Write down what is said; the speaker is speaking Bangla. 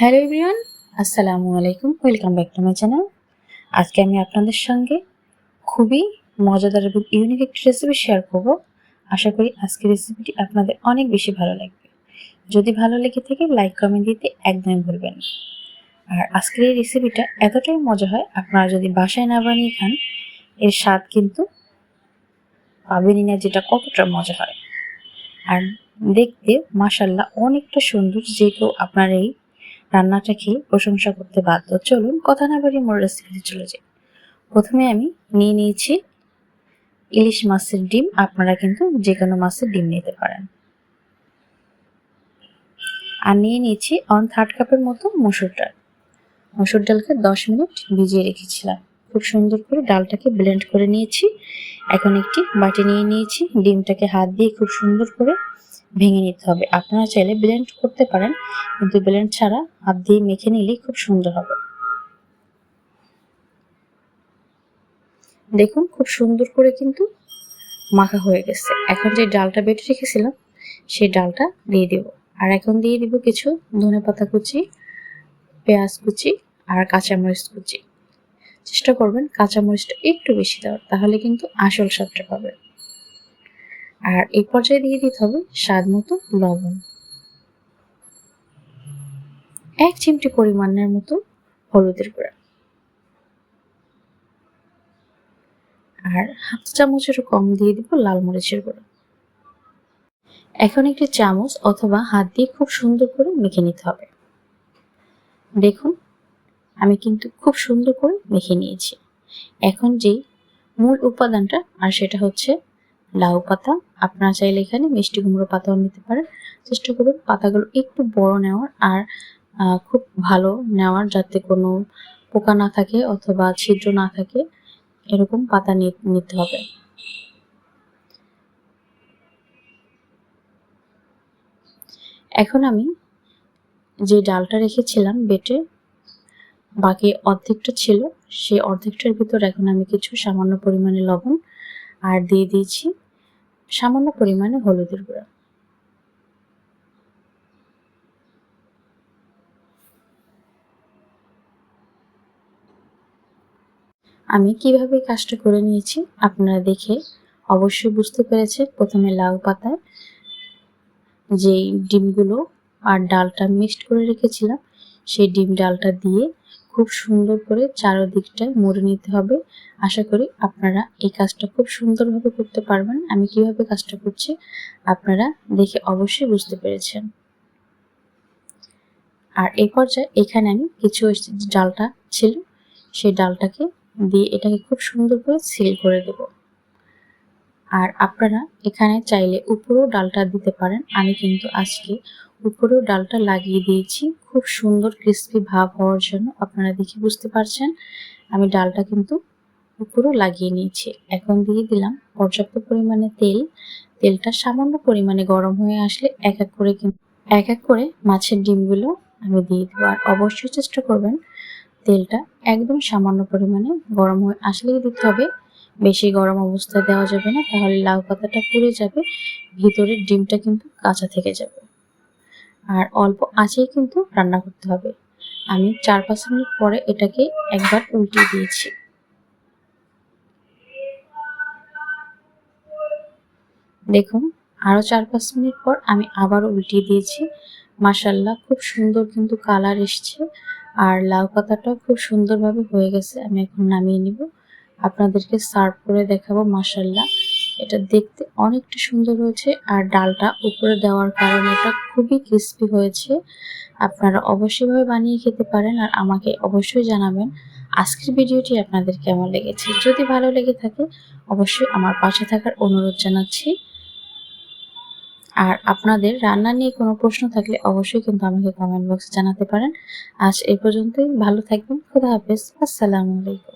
হ্যালো এভরিওয়ান, আসসালামু আলাইকুম, welcome back to my channel. আজকে আমি আপনাদের সঙ্গে খুবই মজাদার এবং ইউনিক একটি রেসিপি শেয়ার করব। আশা করি আজকের রেসিপিটি আপনাদের অনেক বেশি ভালো লাগবে। যদি ভালো লেগে থাকে লাইক কমেন্ট দিতে একদমই ভুলবেন আর আজকের এই রেসিপিটা এতটাই মজা হয়, আপনারা যদি বাসায় না বানিয়ে খান, এর স্বাদ কিন্তু পাবেনই না, যেটা কতটা মজা হয়। আর দেখতে মাসাল্লাহ অনেকটা সুন্দর, যে কেউ আপনার এই রান্নাটা খেয়ে প্রশংসা করতে বাধ্য। চলুন, কথা না বাড়ি মোর রেসিপিতে চলে যাই। প্রথমে আমি নিয়ে নিয়েছি ইলিশ মাছের ডিম। আপনারা কিন্তু যে কোনো মাছের ডিম নিতে পারেন। আর নিয়ে নিয়েছি অন থার্ড কাপের মতো মসুর ডাল। মসুর ডালকে দশ মিনিট ভিজিয়ে রেখেছিলাম। খুব সুন্দর করে ডালটাকে ব্লেন্ড করে নিয়েছি। এখন একটি বাটি নিয়ে নিয়েছি। ডিমটাকে হাত দিয়ে খুব সুন্দর করে ভেঙে নিতে হবে। আপনারা চাইলে ব্লেন্ড করতে পারেন, কিন্তু ব্লেন্ড ছাড়া হাত দিয়ে মেখে নিলেই খুব সুন্দর হবে। দেখুন, খুব সুন্দর করে কিন্তু মাখা হয়ে গেছে। এখন যে ডালটা বেটে রেখেছিলাম, সেই ডালটা দিয়ে দেব। আর এখন দিয়ে দিব কিছু ধনে পাতা কুচি, পেঁয়াজ কুচি আর কাঁচামরিচ কুচি। চেষ্টা করবেন কাঁচামরিচটা একটু বেশি দেওয়ার, তাহলে কিন্তু আসল স্বাদটা পাবেন। আর এই পর্যায়ে দিয়ে দিতে হবে স্বাদ মতো লবণ। এক চিমটি পরিমাণের মতো হলুদের গুঁড়া। আর হাফ চামচেরও কম দিয়ে দিব লাল মরিচের গুঁড়া। এখন একটি চামচ অথবা হাত দিয়ে খুব সুন্দর করে মেখে নিতে হবে। দেখুন, আমি কিন্তু খুব সুন্দর করে মেখে নিয়েছি। এখন যেই মূল উপাদানটা, আর সেটা হচ্ছে লাউ পাতা। আপনারা চাইলে এখানে মিষ্টি কুমড়ো পাতাও নিতে পারেন। চেষ্টা করুন পাতাগুলো একটু বড় নেওয়ার আর খুব ভালো নেওয়ার যাতে কোনো পোকা না থাকে অথবা ছিদ্র না থাকে। এরকম পাতা নিতে হবে। এখন আমি যে ডালটা রেখেছিলাম বেটে, বাকি অর্ধেকটা ছিল। সেই অর্ধেকটার ভিতর এখন আমি কিছু সামান্য পরিমাণে লবণ আর দিয়ে দিয়েছি। সামান্য পরিমাণে হলুদের গুঁড়া। আমি কীভাবে কাজটা করে নিয়েছি আপনারা দেখে অবশ্যই বুঝতে পেরেছেন। প্রথমে লাউ পাতায় যেই ডিমগুলো আর ডালটা মিক্সড করে রেখেছিলাম, সেই ডিম ডালটা দিয়ে খুব সুন্দর করে চারোদিকটা মুড়ে নিতে হবে। আশা করি আপনারা এই কাজটা খুব সুন্দরভাবে করতে পারবেন। আমি কীভাবে কাজটা করছি আপনারা দেখে অবশ্যই বুঝতে পেরেছেন। আর এই পর্যায়ে এখানে আমি কিছু ডালটা ছিল, সেই ডালটাকে দিয়ে এটাকে খুব সুন্দর করে সিল করে দেব। আর আপনারা এখানে চাইলে উপরেও ডালটা দিতে পারেন। আমি কিন্তু আজকে উপরেও ডালটা লাগিয়ে দিয়েছি। খুব সুন্দর ক্রিস্পি ভাব হওয়ার জন্য আপনারা দেখে বুঝতে পারছেন। আমি ডালটা কিন্তু উপরেও লাগিয়ে নিয়েছি। এখন দিয়ে দিলাম পর্যাপ্ত পরিমাণে তেল। তেলটা সামান্য পরিমাণে গরম হয়ে আসলে এক এক করে কিন্তু এক এক করে মাছের ডিমগুলো আমি দিয়ে দেবো। আর অবশ্যই চেষ্টা করবেন তেলটা একদম সামান্য পরিমাণে গরম হয়ে আসলেই দিতে হবে। বেশি গরম অবস্থায় দেওয়া যাবে না, তাহলে লাউ পাতাটা পুড়ে যাবে, ভিতরের ডিমটা কিন্তু কাঁচা থেকে যাবে। আর অল্প আঁচেই কিন্তু রান্না করতে হবে। আমি চার পাঁচ মিনিট পরে এটাকে একবার উল্টে দিয়েছি। দেখুন আরও চার পাঁচ মিনিট পর আমি আবারও উল্টিয়ে দিয়েছি। মাসাল্লাহ খুব সুন্দর কিন্তু কালার এসছে। আর লাউ পাতাটাও খুব সুন্দরভাবে হয়ে গেছে, আমি এখন নামিয়ে নিব। আপনাদেরকে সার্ভ করে দেখাবো মাসাল্লাহ এটা দেখতে অনেকটা সুন্দর হয়েছে আর ডালটা উপরে দেওয়ার কারণে এটা খুবই ক্রিস্পি হয়েছে। আপনারা অবশ্যইভাবে বানিয়ে খেতে পারেন আর আমাকে অবশ্যই জানাবেন আজকের ভিডিওটি আপনাদের কেমন লেগেছে। যদি ভালো লেগে থাকে, অবশ্যই আমার পাশে থাকার অনুরোধ জানাচ্ছি। আর আপনাদের রান্না নিয়ে কোনো প্রশ্ন থাকলে অবশ্যই কিন্তু আমাকে কমেন্ট বক্সে জানাতে পারেন। আজ এই পর্যন্তই, ভালো থাকবেন, খুদা হাফেজ, আসসালামু আলাইকুম।